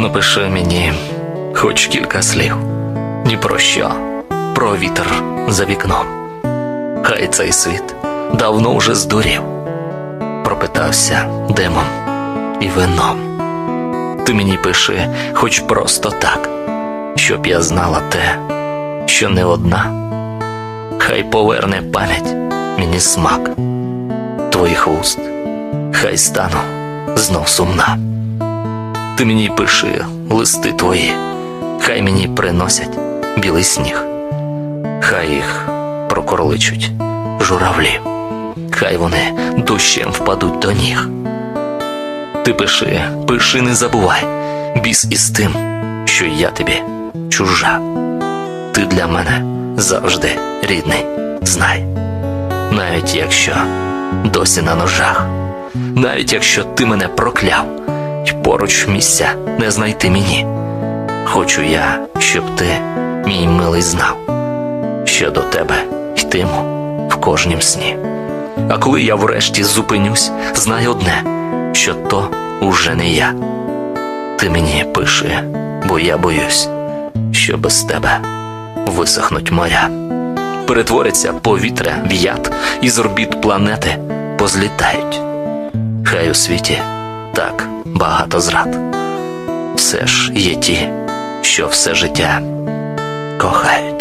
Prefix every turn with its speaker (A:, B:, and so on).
A: Напиши мені хоч кілька слів. Ні про що, про вітер за вікном. Хай цей світ давно вже здурів, пропитався димом і вином. Ти мені пиши хоч просто так, щоб я знала те, що не одна. Хай поверне пам'ять мені смак твоїх вуст, хай стану знов сумна. Ти мені пиши листи твої, хай мені приносять білий сніг, хай їх прокорличуть журавлі, хай вони дощем впадуть до ніг. Ти пиши, пиши, не забувай, біс із тим, що я тобі чужа. Ти для мене завжди рідний, знай, навіть якщо досі на ножах, навіть якщо ти мене прокляв, поруч місця не знайти мені. Хочу я, щоб ти, мій милий, знав, що до тебе йтиму в кожнім сні. А коли я врешті зупинюсь, знай одне, що то уже не я. Ти мені пиши, бо я боюсь, що без тебе висохнуть моря, перетворяться повітря в яд, і з орбіт планети позлітають. Хай у світі так багато зрад. Все ж є ті, що все життя кохають.